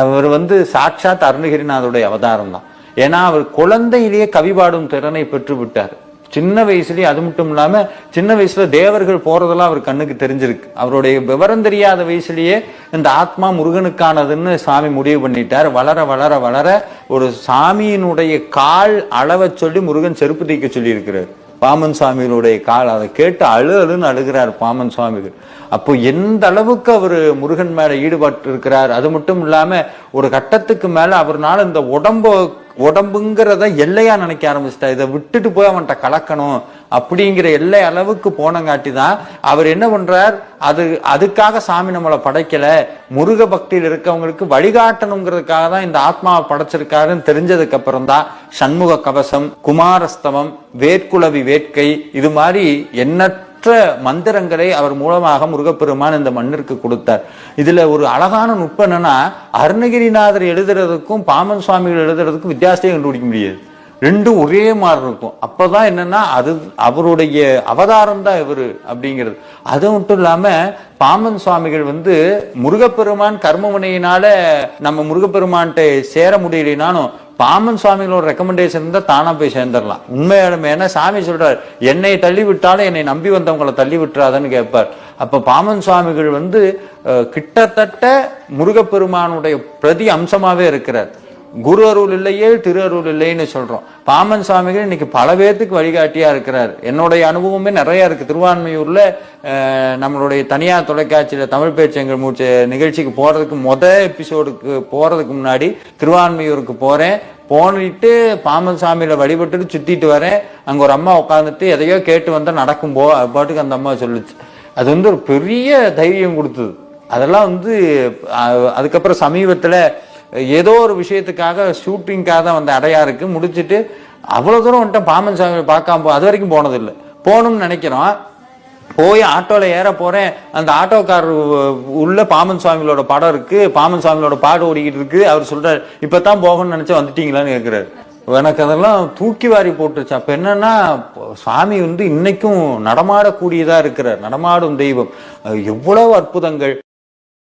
அவர் வந்து சாட்சாத் அருணகிரிநாதருடைய அவதாரம் தான். ஏன்னா அவர் குழந்தையிலேயே கவி பாடும் திறனை பெற்று விட்டார். சின்ன வயசுலயே அது மட்டும் இல்லாம சின்ன வயசுல தேவர்கள் போறதெல்லாம் அவர் கண்ணுக்கு தெரிஞ்சிருக்கு. அவருடைய விவரம் தெரியாத வயசுலயே இந்த ஆத்மா முருகனுக்கானதுன்னு சாமி முடிவு பண்ணிட்டார். வளர வளர வளர ஒரு சாமியினுடைய கால் அளவை சொல்லி முருகன் செருப்பு தைக்க சொல்லி இருக்கிறார் பாமன் சுவாமிகளுடைய கால் அதை கேட்டு அழு அழுன்னு அழுகிறார் பாமன் சுவாமிகள் அப்போ எந்த அளவுக்கு அவர் முருகன் மேல ஈடுபட்டு இருக்கிறார் அது மட்டும் இல்லாம ஒரு கட்டத்துக்கு மேல அவர்னால இந்த உடம்பை உடம்புங்கிறத எல்லையா நினைக்க ஆரம்பிச்சிட்டா இதை விட்டுட்டு போய் அவன்கிட்ட கலக்கணும் அப்படிங்கிற எல்லை அளவுக்கு போனங்காட்டி தான் அவர் என்ன பண்றார்? அது அதுக்காக சாமி நம்மளை படைக்கல. முருக பக்தியில் இருக்கவங்களுக்கு வழிகாட்டணுங்கிறதுக்காக தான் இந்த ஆத்மாவை படைச்சிருக்காருன்னு தெரிஞ்சதுக்கு அப்புறம் தான் சண்முக கவசம் குமாரஸ்தவம் வேட்குலவி வேட்கை இது மாதிரி என்ன மற்ற மந்திரங்களை அவர் மூலமாக முருகப்பெருமான் இந்த மண்ணிற்கு கொடுத்தார். இதுல ஒரு அழகான நுட்பம் என்னன்னா அருணகிரிநாதர் எழுதுறதுக்கும் பாமன் சுவாமிகள் எழுதுறதுக்கும் வித்தியாசத்தையே கண்டுபிடிக்க முடியாது. ரெண்டும் ஒரே மாதிரி இருக்கும். அப்பதான் என்னன்னா அது அவருடைய அவதாரம் தான் இவரு அப்படிங்கிறது. அது மட்டும் இல்லாம பாமன் சுவாமிகள் வந்து முருகப்பெருமான் கர்மமுனையினால நம்ம முருகப்பெருமான்கிட்ட சேர முடியலனாலும் பாமன் சுவாமிகளோட ரெக்கமெண்டேஷன் இருந்தால் தானா போய் சேர்ந்துடலாம். உண்மையாலுமே ஏன்னா சாமி சொல்றாரு என்னை தள்ளி விட்டாலும் என்னை நம்பி வந்தவங்களை தள்ளி விட்டுறாதன்னு கேட்பார். அப்ப பாமன் சுவாமிகள் வந்து கிட்டத்தட்ட முருகப்பெருமானுடைய பிரதி அம்சமாவே இருக்கிறார். குரு அருள் இல்லையே திரு அருள் இல்லைன்னு சொல்றோம். பாமன் சுவாமிகள் இன்னைக்கு பல பேர்த்துக்கு வழிகாட்டியா இருக்கிறார். என்னுடைய அனுபவமே நிறைய இருக்கு. திருவான்மையூர்ல நம்மளுடைய தனியார் தொலைக்காட்சியில தமிழ் பேச்சு எங்கள் மூச்சு நிகழ்ச்சிக்கு போறதுக்கு முத எபிசோடுக்கு போறதுக்கு முன்னாடி திருவான்மையூருக்கு போறேன். போனிட்டு பாமன் சாமியில வழிபட்டுட்டு சுத்திட்டு வரேன். அங்க ஒரு அம்மா உட்காந்துட்டு எதையோ கேட்டு வந்தா நடக்கும் போ பாட்டுக்கு அந்த அம்மா சொல்லுச்சு. அது வந்து ஒரு பெரிய தைரியம் கொடுத்தது. அதெல்லாம் வந்து அதுக்கப்புறம் சமீபத்துல ஏதோ ஒரு விஷயத்துக்காக ஷூட்டிங்காக தான் வந்த அடையாருக்கு முடிச்சுட்டு அவ்வளவு தூரம் வந்துட்டு பாமன் சாமி பார்க்காம போ- அது வரைக்கும் போனதில்லை. போகணும்னு நினைக்கிறோம். போய் ஆட்டோல ஏற போறேன். அந்த ஆட்டோக்காரர் உள்ள பாமன் சுவாமிகளோட படம் இருக்கு. பாமன் சுவாமிகளோட பாடு ஓடிக்கிட்டு இருக்கு. அவர் சொல்றாரு இப்பதான் போகணும்னு நினைச்சா வந்துட்டீங்களான்னு கேட்குறாரு எனக்கு அதெல்லாம் தூக்கி வாரி போட்டுருச்சு. அப்போ என்னன்னா சுவாமி வந்து இன்னைக்கும் நடமாடக்கூடியதா இருக்கிறார். நடமாடும் தெய்வம். எவ்வளவு அற்புதங்கள்.